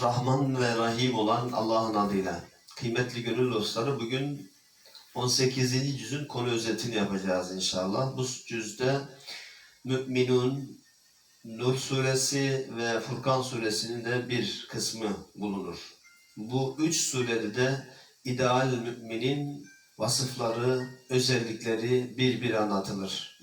Rahman ve Rahim olan Allah'ın adıyla. Kıymetli gönül dostları bugün 18. cüzün konu özetini yapacağız inşallah. Bu cüzde Mü'minun, Nur suresi ve Furkan suresinin de bir kısmı bulunur. Bu üç surede de ideal müminin vasıfları, özellikleri bir bir anlatılır.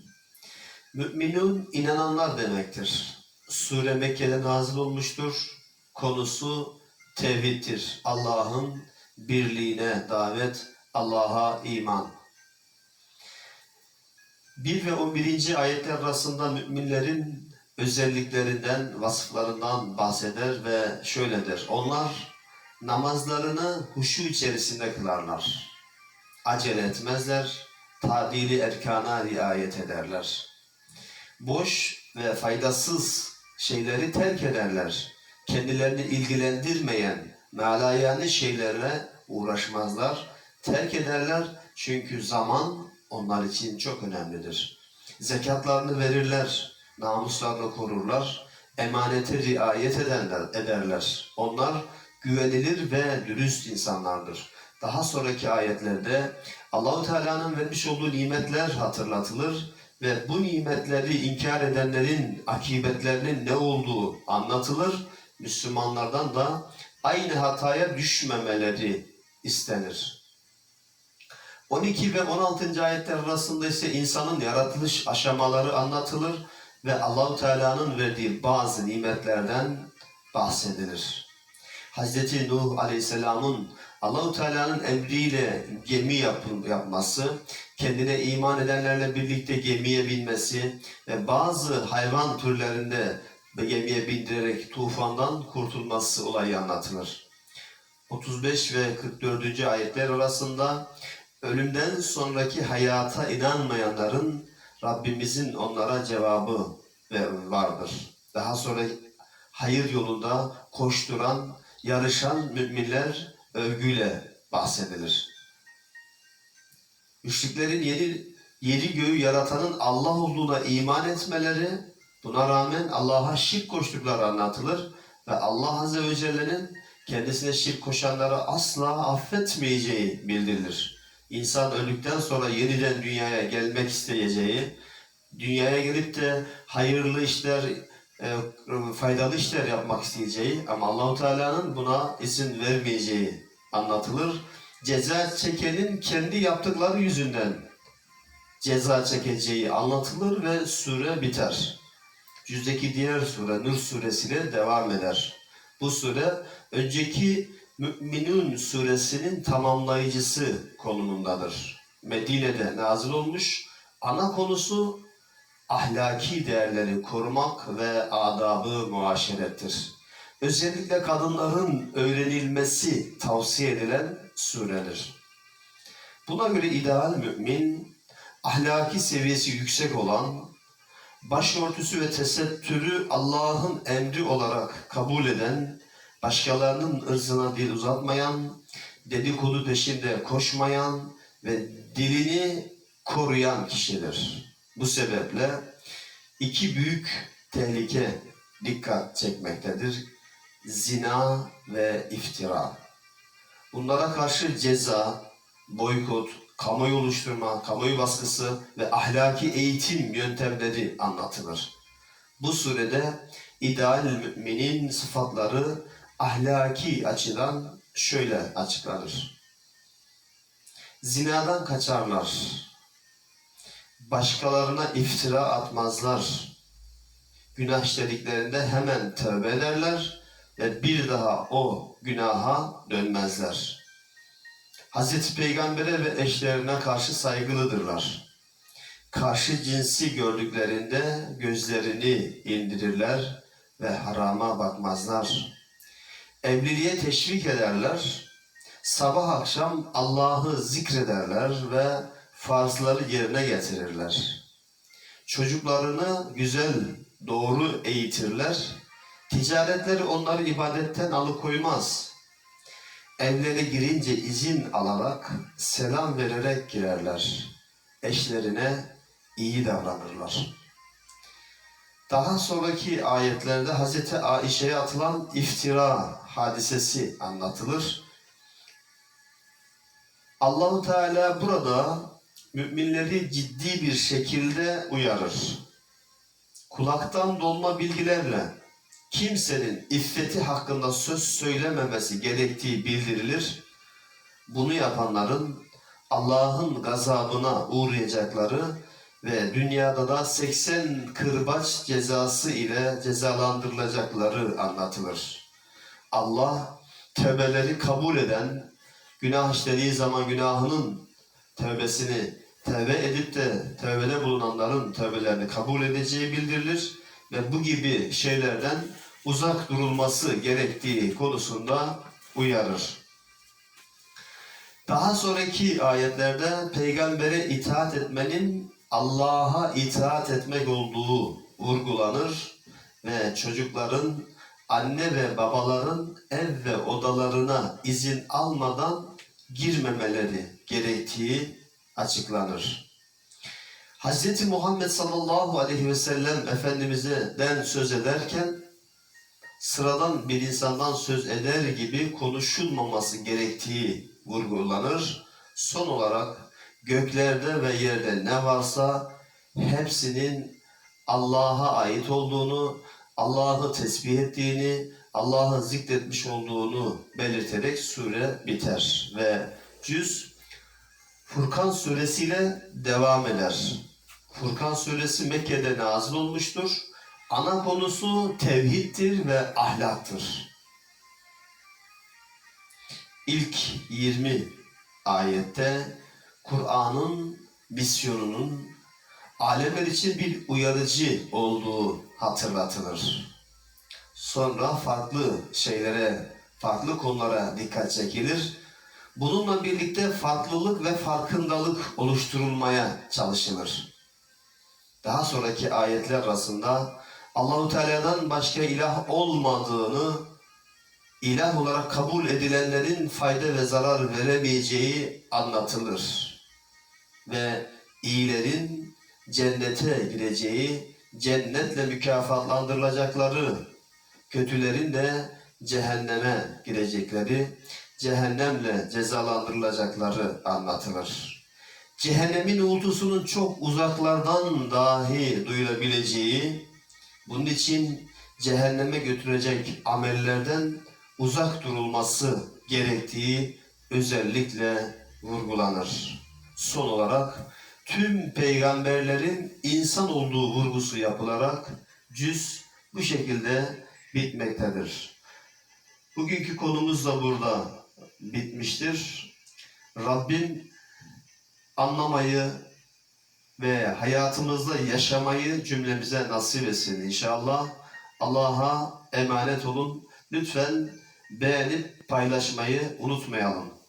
Müminun inananlar demektir. Sure Mekke'de nazil olmuştur. Konusu tevhiddir. Allah'ın birliğine davet, Allah'a iman. 1 ve 11. ayetler arasında müminlerin özelliklerinden, vasıflarından bahseder ve şöyledir. Onlar namazlarını huşu içerisinde kılarlar. Acele etmezler, tadili erkana riayet ederler. Boş ve faydasız şeyleri terk ederler. Kendilerini ilgilendirmeyen malayani şeylerle uğraşmazlar. Terk ederler çünkü zaman onlar için çok önemlidir. Zekatlarını verirler, namuslarını korurlar, emanete riayet edenler, ederler. Onlar güvenilir ve dürüst insanlardır. Daha sonraki ayetlerde Allahu Teala'nın vermiş olduğu nimetler hatırlatılır ve bu nimetleri inkar edenlerin akıbetlerinin ne olduğu anlatılır. Müslümanlardan da aynı hataya düşmemeleri istenir. 12 ve 16. ayetler arasında ise insanın yaratılış aşamaları anlatılır ve Allahu Teala'nın verdiği bazı nimetlerden bahsedilir. Hazreti Nuh Aleyhisselam'ın Allahu Teala'nın emriyle gemi yapın, yapması, kendine iman edenlerle birlikte gemiye binmesi ve bazı hayvan türlerinde gemiye bindirerek tufandan kurtulması olayı anlatılır. 35 ve 44. ayetler arasında ölümden sonraki hayata inanmayanların Rabbimizin onlara cevabı ve vardır. Daha sonra hayır yolunda koşturan, yarışan müminler övgüyle bahsedilir. Müşriklerin yedi, yedi göğü yaratanın Allah olduğuna iman etmeleri, buna rağmen Allah'a şirk koştukları anlatılır ve Allah Azze ve Celle'nin kendisine şirk koşanları asla affetmeyeceği bildirilir. İnsan öldükten sonra yeniden dünyaya gelmek isteyeceği, dünyaya gelip de hayırlı işler, e, faydalı işler yapmak isteyeceği ama Allahu Teala'nın buna izin vermeyeceği anlatılır. Ceza çekenin kendi yaptıkları yüzünden ceza çekeceği anlatılır ve sure biter. Yüzdeki diğer sure Nur suresiyle devam eder. Bu sure önceki Mü'minun suresinin tamamlayıcısı konumundadır. Medine'de nazil olmuş. Ana konusu ahlaki değerleri korumak ve adabı muaşerettir. Özellikle kadınların öğrenilmesi tavsiye edilen suredir. Buna göre ideal mümin, ahlaki seviyesi yüksek olan, başörtüsü ve tesettürü Allah'ın emri olarak kabul eden, başkalarının ırzına dil uzatmayan, dedikodu peşinde koşmayan ve dilini koruyan kişidir. Bu sebeple iki büyük tehlike dikkat çekmektedir. Zina ve iftira. Bunlara karşı ceza, boykot, kamuoyu oluşturma, kamuoyu baskısı ve ahlaki eğitim yöntemleri anlatılır. Bu surede ideal müminin sıfatları ahlaki açıdan şöyle açıklanır. Zinadan kaçarlar, başkalarına iftira atmazlar. Günah işlediklerinde hemen tövbe ederler ve bir daha o günaha dönmezler. Hazreti Peygamber'e ve eşlerine karşı saygılıdırlar. Karşı cinsi gördüklerinde gözlerini indirirler ve harama bakmazlar. Evliliğe teşvik ederler. Sabah akşam Allah'ı zikrederler ve farzları yerine getirirler. Çocuklarını güzel, doğru eğitirler. Ticaretleri onları ibadetten alıkoymaz. Evlere girince izin alarak, selam vererek girerler. Eşlerine iyi davranırlar. Daha sonraki ayetlerde Hazreti Aişe'ye atılan iftira hadisesi anlatılır. Allahu Teala burada müminleri ciddi bir şekilde uyarır. Kulaktan dolma bilgilerle kimsenin iffeti hakkında söz söylememesi gerektiği bildirilir. Bunu yapanların Allah'ın gazabına uğrayacakları ve dünyada da 80 kırbaç cezası ile cezalandırılacakları anlatılır. Allah tövbeleri kabul eden, günah işlediği zaman günahının tövbesini tövbe edip de tövbede bulunanların tövbelerini kabul edeceği bildirilir ve bu gibi şeylerden uzak durulması gerektiği konusunda uyarır. Daha sonraki ayetlerde peygambere itaat etmenin Allah'a itaat etmek olduğu vurgulanır ve çocukların anne ve babaların ev ve odalarına izin almadan girmemeleri gerektiği açıklanır. Hz. Muhammed sallallahu aleyhi ve sellem Efendimiz'den söz ederken sıradan bir insandan söz eder gibi konuşulmaması gerektiği vurgulanır. Son olarak göklerde ve yerde ne varsa hepsinin Allah'a ait olduğunu, Allah'ı tesbih ettiğini, Allah'ı zikretmiş olduğunu belirterek sure biter ve cüz Furkan suresiyle devam eder. Furkan suresi Mekke'de nazil olmuştur. Ana konusu tevhiddir ve ahlaktır. İlk 20 ayette Kur'an'ın misyonunun alemler için bir uyarıcı olduğu hatırlatılır. Sonra farklı şeylere, farklı konulara dikkat çekilir. Bununla birlikte farklılık ve farkındalık oluşturulmaya çalışılır. Daha sonraki ayetler arasında Allahu Teala'dan başka ilah olmadığını ilah olarak kabul edilenlerin fayda ve zarar veremeyeceği anlatılır. Ve iyilerin cennete gireceği, cennetle mükafatlandırılacakları, kötülerin de cehenneme girecekleri, cehennemle cezalandırılacakları anlatılır. Cehennemin uğultusunun çok uzaklardan dahi duyulabileceği, bunun için cehenneme götürecek amellerden uzak durulması gerektiği özellikle vurgulanır. Son olarak tüm peygamberlerin insan olduğu vurgusu yapılarak cüz bu şekilde bitmektedir. Bugünkü konumuz da burada bitmiştir. Rabbim anlamayı ve hayatımızda yaşamayı cümlemize nasip etsin inşallah. Allah'a emanet olun. Lütfen beğenip paylaşmayı unutmayalım.